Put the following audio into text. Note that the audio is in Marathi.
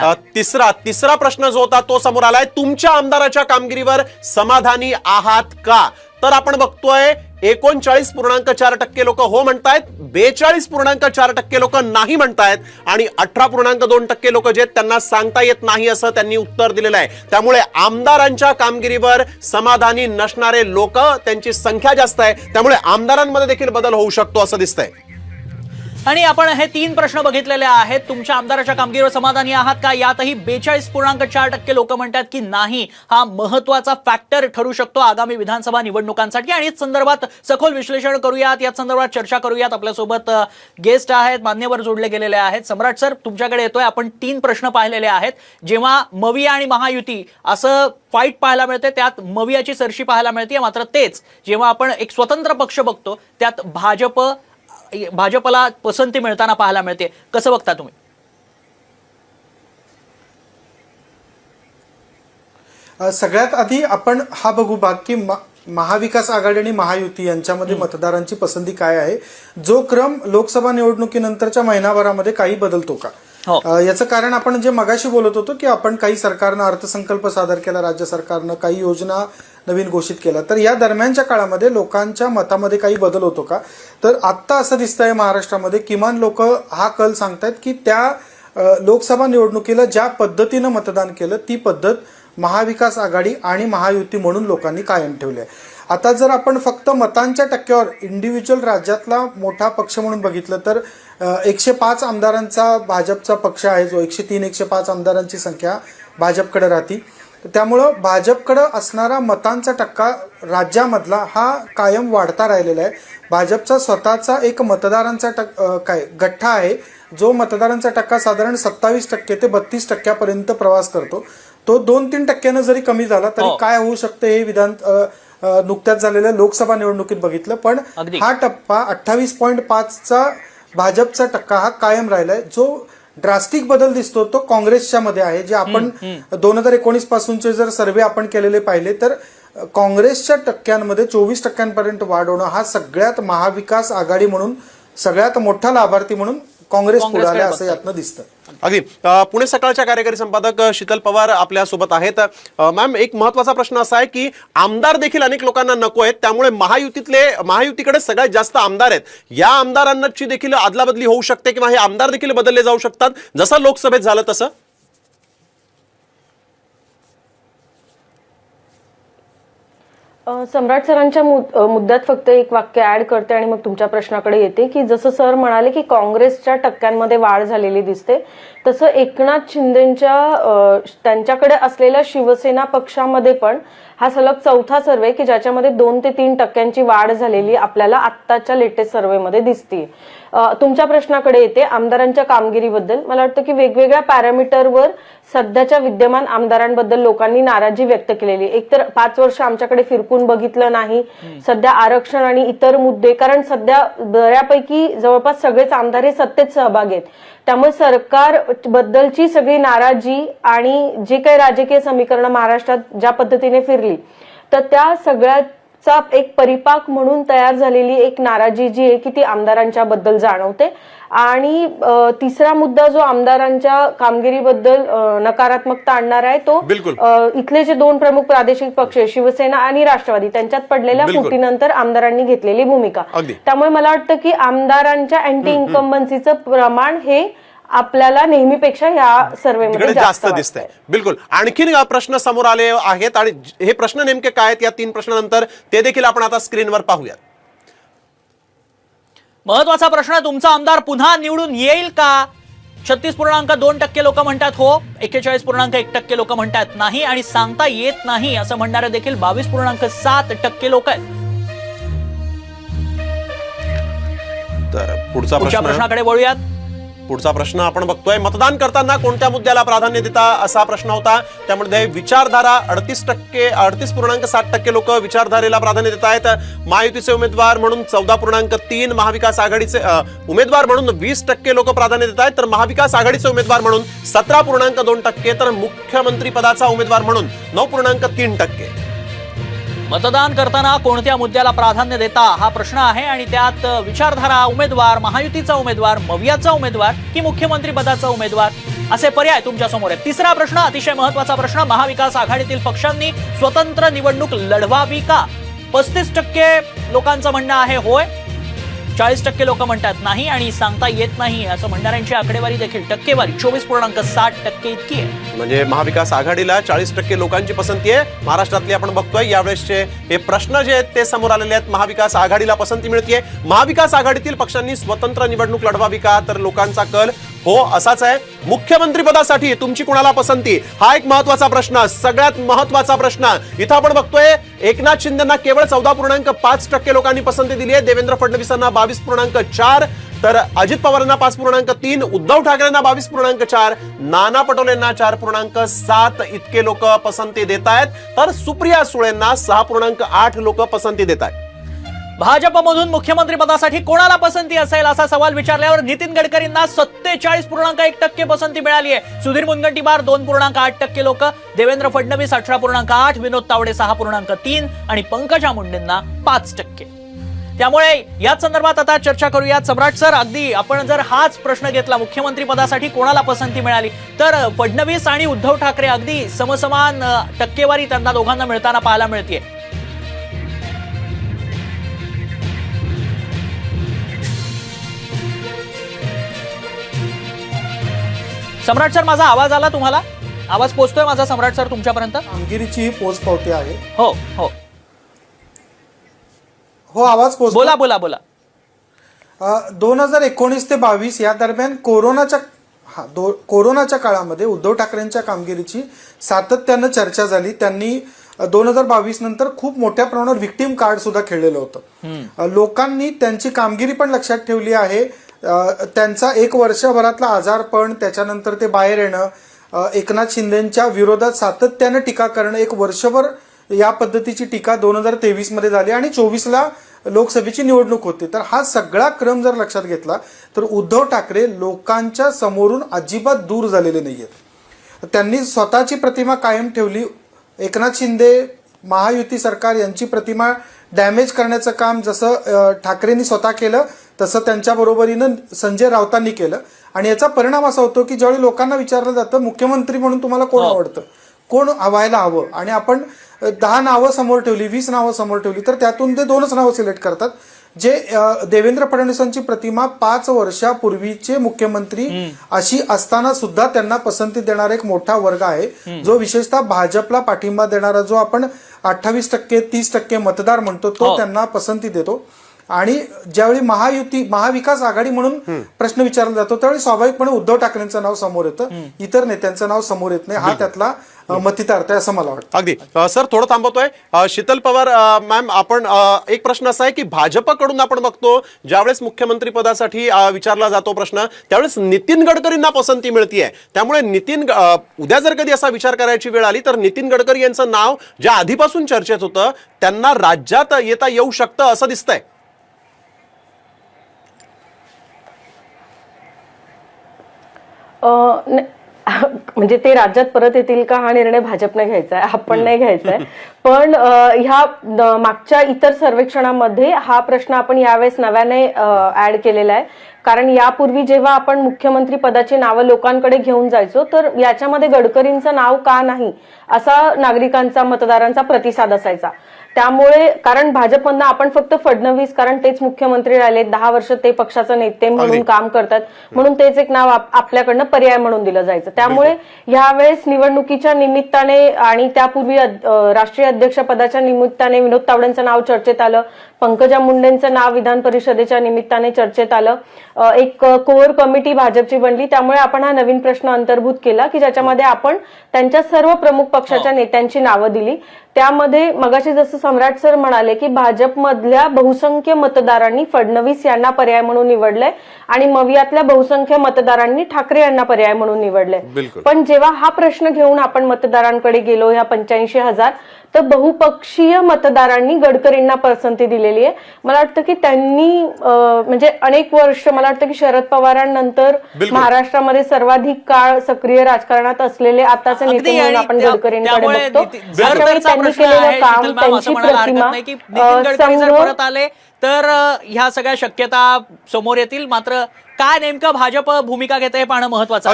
तिसरा तिसरा प्रश्न जो होता तो समोर आलाय. तुमच्या आमदाराच्या कामगिरीवर समाधानी आहात का? तर आपण बघतोय एकोणचाळीस पूर्णांक चार टक्के लोक हो म्हणतायत बेचाळीस पूर्णांक चार टक्के लोक नाही म्हणतायत आणि अठरा पूर्णांक दोन टक्के लोक जे त्यांना सांगता येत नाही असं त्यांनी उत्तर दिलेलं आहे. त्यामुळे आमदारांच्या कामगिरीवर समाधानी नसणारे लोक त्यांची संख्या जास्त आहे. त्यामुळे आमदारांमध्ये देखील बदल होऊ शकतो असं दिसतंय. आणि आपण हे तीन प्रश्न बघितलेले आहेत. तुमच्या आमदाराच्या कामगिरीवर समाधानी आहात का? यातही बेचाळीस पूर्णांक चार टक्के लोक म्हणतात की नाही. हा महत्त्वाचा फॅक्टर ठरू शकतो आगामी विधानसभा निवडणुकांसाठी. आणि याच संदर्भात सखोल विश्लेषण करूयात. याच संदर्भात चर्चा करूयात. आपल्यासोबत गेस्ट आहेत मान्यवर जोडले गेलेले आहेत. सम्राट सर तुमच्याकडे येतोय. आपण तीन प्रश्न पाहिलेले आहेत. जेव्हा मविया आणि महायुती असं फाईट पाहायला मिळते त्यात मवियाची सरशी पाहायला मिळते. मात्र तेच जेव्हा आपण एक स्वतंत्र पक्ष बघतो त्यात भाजप भाजपला पसंती मिळताना पाहायला मिळते. कसं बघता तुम्ही? सगळ्यात आधी आपण हा बघू भाग की महाविकास आघाडी आणि महायुती यांच्यामध्ये मतदारांची पसंती काय आहे? जो क्रम लोकसभा निवडणुकीनंतरच्या महिनाभरामध्ये काही बदलतो का? हो. याचं कारण आपण जे मगाशी बोलत होतो की आपण काही सरकारनं अर्थसंकल्प सादर केला राज्य सरकारनं काही योजना नवीन घोषित केला. तर या दरम्यानच्या काळामध्ये लोकांच्या मतामध्ये काही बदल होतो का? तर आत्ता असं दिसतंय महाराष्ट्रामध्ये किमान लोक हा कल सांगतायत की त्या लोकसभा निवडणुकीला ज्या पद्धतीनं मतदान केलं ती पद्धत महाविकास आघाडी आणि महायुती म्हणून लोकांनी कायम ठेवली आहे. आता जर आपण फक्त मतांच्या टक्क्यावर इंडिव्हिज्युअल राज्यातला मोठा पक्ष म्हणून बघितलं तर एकशे पाच आमदारांचा भाजपचा पक्ष आहे जो एकशे तीन एकशे पाच आमदारांची संख्या भाजपकडे राहती. त्यामुळं भाजपकडं असणारा मतांचा टक्का राज्यामधला हा कायम वाढता राहिलेला आहे. भाजपचा स्वतःचा एक मतदारांचा टक काय गठ्ठा आहे. जो मतदारांचा टक्का साधारण सत्तावीस टक्के ते बत्तीस टक्क्यापर्यंत प्रवास करतो. तो दोन तीन टक्क्यानं जरी कमी झाला तरी हो. काय होऊ शकतं हे विधान नुकत्याच झालेल्या लोकसभा निवडणुकीत बघितलं. पण. हा टप्पा अठ्ठावीस पॉईंट पाचचा भाजपचा टक्का हा कायम राहिलाय जो ड्रास्टिक बदल दिसतो तो काँग्रेसच्या मध्ये आहे जे आपण दोन हजार एकोणीस पासूनचे जर सर्वे आपण केलेले पाहिले तर काँग्रेसच्या टक्क्यांमध्ये चोवीस टक्क्यांपर्यंत वाढ होणं हा सगळ्यात महाविकास आघाडी म्हणून सगळ्यात मोठा लाभार्थी म्हणून काँग्रेस पुढे काँग्रेसकडे आला असं. यातनं दिसतं. अगदी. पुणे सकाळच्या कार्यकारी संपादक शीतल पवार आपल्यासोबत आहेत मॅम एक महत्त्वाचा प्रश्न असा आहे की आमदार देखील अनेक लोकांना नको आहेत. त्यामुळे महायुतीतले महायुतीकडे सगळ्यात जास्त आमदार आहेत. या आमदारांची देखील अदलाबदली होऊ शकते किंवा हे आमदार देखील बदलले जाऊ शकतात. जसं लोकसभेत झालं तसं. सम्राट सरांच्या मुद- मुद्द्यात फक्त एक वाक्य ऍड करते आणि मग तुमच्या प्रश्नाकडे येते की जसं सर म्हणाले की काँग्रेसच्या टक्क्यांमध्ये वाढ झालेली दिसते तसं एकनाथ शिंदेच्या त्यांच्याकडे असलेल्या शिवसेना पक्षामध्ये पण हा सलग चौथा सर्वे की ज्याच्यामध्ये दोन ते तीन टक्क्यांची वाढ झालेली आपल्याला आत्ताच्या लेटेस्ट सर्वेमध्ये दिसते तुमच्या प्रश्नाकडे येते आमदारांच्या कामगिरीबद्दल. मला वाटतं की वेगवेगळ्या पॅरामीटरवर सध्याच्या विद्यमान आमदारांबद्दल लोकांनी नाराजी व्यक्त केलेली एकतर पाच वर्ष आमच्याकडे फिरकून बघितलं नाही. सध्या आरक्षण आणि इतर मुद्दे कारण सध्या बऱ्यापैकी जवळपास सगळेच आमदार हे सत्तेत सहभागी आहेत. त्यामुळे सरकार बद्दलची सगळी नाराजी आणि जे काही राजकीय समीकरणं महाराष्ट्रात ज्या पद्धतीने फिरली तर त्या सगळ्याचा एक परिपाक म्हणून तयार झालेली एक नाराजी जी आहे की ती आमदारांच्या बद्दल जाणवते आणि तिसरा मुद्दा जो आमदारांच्या कामगिरीबद्दल नकारात्मकता आणणार आहे तो इथले जे दोन प्रमुख प्रादेशिक पक्ष शिवसेना आणि राष्ट्रवादी त्यांच्यात पडलेल्या. फुटीनंतर आमदारांनी घेतलेली भूमिका. त्यामुळे मला वाटतं की आमदारांच्या अँटी इन्कम्बन्सीचं प्रमाण हे आपल्याला नेहमीपेक्षा या सर्वेमध्ये तिकडे जास्त. दिसतंय. बिलकुल. आणखीन अ, प्रश्न समोर आले आहेत आणि ज- हे प्रश्न नेमके काय आहेत या तीन प्रश्नानंतर ते देखील आपण आता स्क्रीनवर पाहूयात. महत्त्वाचा प्रश्न तुमचा आमदार पुन्हा निवडून येईल का? छत्तीस पूर्णांक दोन टक्के लोक म्हणतात हो. एक्केचाळीस पूर्णांक एक टक्के लोक म्हणतात नाही. आणि सांगता येत नाही असं म्हणणारे देखील बावीस पूर्णांक सात टक्के लोक आहेत. तर पुढचा पुढच्या प्रश्न. प्रश्नाकडे वळूयात. पुढचा प्रश्न आपण बघतोय. मतदान करताना कोणत्या मुद्द्याला प्राधान्य देता असा प्रश्न होता. त्यामध्ये विचारधारा अडतीस टक्के अडतीस पूर्णांक सात टक्के लोक विचारधारेला प्राधान्य देत आहेत. महायुतीचे उमेदवार म्हणून चौदा पूर्णांक तीन महाविकास आघाडीचे उमेदवार म्हणून वीस टक्के लोक प्राधान्य देत आहेत. तर महाविकास आघाडीचे उमेदवार म्हणून सतरा पूर्णांक दोन टक्के तर मुख्यमंत्री पदाचा उमेदवार म्हणून नऊ पूर्णांक तीन टक्के. मतदान करताना कोणत्या मुद्द्याला प्राधान्य देता हा प्रश्न आहे आणि त्यात विचारधारा उमेदवार महायुतीचा उमेदवार मवियाचा उमेदवार की मुख्यमंत्री पदाचा उमेदवार? असे पर्याय तुमच्यासमोर आहेत. तिसरा प्रश्न अतिशय महत्त्वाचा प्रश्न महाविकास आघाडीतील पक्षांनी स्वतंत्र निवडणूक लढवावी का? पस्तीस टक्के लोकांचं म्हणणं आहे होय. चाळीस टक्के लोक म्हणतात नाही आणि सांगता येत नाही असं म्हणणाऱ्यांची आकडेवारी देखील. टक्केवारी चोवीस पूर्णांक साठ टक्के इतकी आहे. म्हणजे महाविकास आघाडीला चाळीस टक्के लोकांची पसंती आहे. महाराष्ट्रातली आपण बघतोय यावेळेसचे हे प्रश्न जे आहेत ते समोर आलेले आहेत. महाविकास आघाडीला पसंती मिळते महाविकास आघाडीतील पक्षांनी स्वतंत्र निवडणूक लढवावी का? तर लोकांचा कल हो असाच आहे. मुख्यमंत्री पदासाठी तुमची कुणाला पसंती? हा एक महत्त्वाचा प्रश्न सगळ्यात महत्त्वाचा प्रश्न. इथं आपण बघतोय एकनाथ शिंदेना केवळ चौदा पूर्णांक पाच टक्के लोकांनी पसंती दिली आहे. देवेंद्र फडणवीसांना बावीस पूर्णांक चार तर अजित पवारांना पाच पूर्णांक तीन उद्धव ठाकरेंना बावीस पूर्णांक चार नाना पटोलेंना चार पूर्णांक सात इतके लोक पसंती देत आहेत. तर सुप्रिया सुळेंना सहा पूर्णांक आठ लोक पसंती देत आहेत. भाजपमधून मुख्यमंत्री पदासाठी कोणाला पसंती असेल असा सवाल विचारल्यावर नितीन गडकरींना सत्तेचाळीस पूर्णांक एक टक्के पसंती मिळाली आहे. सुधीर मुनगंटीवार दोन पूर्णांक आठ टक्के लोक देवेंद्र फडणवीस अठरा पूर्णांक आठ विनोद तावडे सहा पूर्णांक तीन आणि पंकजा मुंडेंना पाच टक्के. त्यामुळे याच संदर्भात आता चर्चा करूयात. सम्राट सर अगदी आपण जर हाच प्रश्न घेतला मुख्यमंत्री पदासाठी कोणाला पसंती मिळाली? तर फडणवीस आणि उद्धव ठाकरे अगदी समसमान टक्केवारी त्यांना दोघांना मिळताना पाहायला मिळते सम्राट सर माझा आवाज आला तुम्हाला? आवाज पोचतोय माझा सम्राट सर तुमच्यापर्यंत? कामगिरीची ही पोच पावती आहे. हो हो. हो आवाज पोच बोला बोला बोला. दोन हजार एकोणीस ते बावीस या दरम्यान कोरोनाच्या हा दो कोरोनाच्या काळामध्ये उद्धव ठाकरेंच्या कामगिरीची सातत्यानं चर्चा झाली. त्यांनी दोन हजार बावीस नंतर खूप मोठ्या प्रमाणावर व्हिक्टीम कार्ड सुद्धा खेळलेलं होतं. लोकांनी त्यांची कामगिरी पण लक्षात ठेवली आहे. त्यांचा एक वर्षभरातला आजारपण त्याच्यानंतर ते बाहेर येणं एकनाथ शिंदेच्या विरोधात सातत्यानं टीका करणं एक वर्षभर या पद्धतीची टीका दोन हजार तेवीसमध्ये झाली आणि चोवीसला लोकसभेची निवडणूक होती. तर हा सगळा क्रम जर लक्षात घेतला तर उद्धव ठाकरे लोकांच्या समोरून अजिबात दूर झालेले नाही आहेत त्यांनी स्वतःची प्रतिमा कायम ठेवली. एकनाथ शिंदे महायुती सरकार यांची प्रतिमा डॅमेज करण्याचं काम जसं ठाकरेंनी स्वतः केलं तसं त्यांच्या बरोबरीनं संजय राऊतांनी केलं. आणि याचा परिणाम असा होतो की ज्यावेळी लोकांना विचारलं जातं मुख्यमंत्री म्हणून तुम्हाला कोण आवडतं? कोण व्हायला हवं? आणि आपण दहा नावं समोर ठेवली वीस नावं समोर ठेवली तर त्यातून ते दोनच नावं सिलेक्ट करतात. जे देवेंद्र फडणवीसांची प्रतिमा पाच वर्षापूर्वीचे मुख्यमंत्री अशी असताना सुद्धा त्यांना पसंती देणारा एक मोठा वर्ग आहे. जो विशेषतः भाजपला पाठिंबा देणारा जो आपण अठ्ठावीस टक्के तीस टक्के मतदार म्हणतो तो हो. त्यांना पसंती देतो. आणि ज्यावेळी महायुती महाविकास आघाडी म्हणून प्रश्न विचारला जातो त्यावेळी स्वाभाविकपणे उद्धव ठाकरेंचं नाव समोर येतं. इतर नेत्यांचं नाव समोर येत नाही. हा त्यातला मतितार्थ आहे असं मला वाटतं. अगदी. सर थोडं थांबवतोय. शीतल पवार मॅम आपण एक प्रश्न असा आहे की भाजपकडून आपण बघतो ज्यावेळेस मुख्यमंत्री पदासाठी विचारला जातो प्रश्न त्यावेळेस नितीन गडकरींना पसंती मिळतीये. त्यामुळे नितीन उद्या जर कधी असा विचार करायची वेळ आली तर नितीन गडकरी यांचं नाव ज्या आधीपासून चर्चेत होतं त्यांना राज्यात येता येऊ शकतं असं दिसतंय अ, न- म्हणजे ते राज्यात परत येतील का हा निर्णय भाजपने घ्यायचा आहे आपण नाही घ्यायचा आहे पण ह्या मागच्या इतर सर्वेक्षणामध्ये हा प्रश्न आपण यावेळेस नव्याने ऍड केलेला आहे कारण यापूर्वी जेव्हा आपण मुख्यमंत्री पदाची नावं लोकांकडे घेऊन जायचो तर याच्यामध्ये गडकरींचं नाव का नाही असा नागरिकांचा मतदारांचा प्रतिसाद असायचा. त्यामुळे कारण भाजपमधनं आपण फक्त फडणवीस कारण तेच मुख्यमंत्री राहिले दहा वर्ष ते पक्षाचे नेते म्हणून. काम करतात म्हणून तेच एक नाव आप- आपल्याकडनं पर्याय म्हणून दिलं जायचं. त्यामुळे यावेळेस निवडणुकीच्या निमित्ताने आणि त्यापूर्वी राष्ट्रीय अध्यक्ष पदाच्या निमित्ताने विनोद तावडेंचं नाव चर्चेत आलं पंकजा मुंडेंचं नाव विधान परिषदेच्या निमित्ताने चर्चेत आलं एक कोअर कमिटी भाजपची बनली. त्यामुळे आपण हा नवीन प्रश्न अंतर्भूत केला की ज्याच्यामध्ये आपण त्यांच्या सर्व प्रमुख पक्षाच्या नेत्यांची नावं दिली. त्यामध्ये मगाशी जसं सम्राट सर म्हणाले की भाजपमधल्या बहुसंख्य मतदारांनी फडणवीस यांना पर्याय म्हणून निवडलंय आणि मवियातल्या बहुसंख्य मतदारांनी ठाकरे यांना पर्याय म्हणून निवडलंय. पण जेव्हा हा प्रश्न घेऊन आपण मतदारांकडे गेलो ह्या पंच्याऐंशी हजार तर बहुपक्षीय मतदारांनी गडकरींना पसंती दिलेली आहे मला वाटतं की त्यांनी म्हणजे अनेक वर्ष मला वाटतं की शरद पवारांनंतर. महाराष्ट्रामध्ये सर्वाधिक काळ सक्रिय राजकारणात असलेले आताचे नेते म्हणून आपण गडकरींकडे बघतो त्यांनी केलेलं काम त्यांची म्हणायला हरकत प्रतिमा नाही की नितीन गडकरी जर परत आले तर ह्या सगळ्या शक्यता समोर येतील. मात्र काय नेमकं भाजप भूमिका घेते हे पाहणं महत्वाचं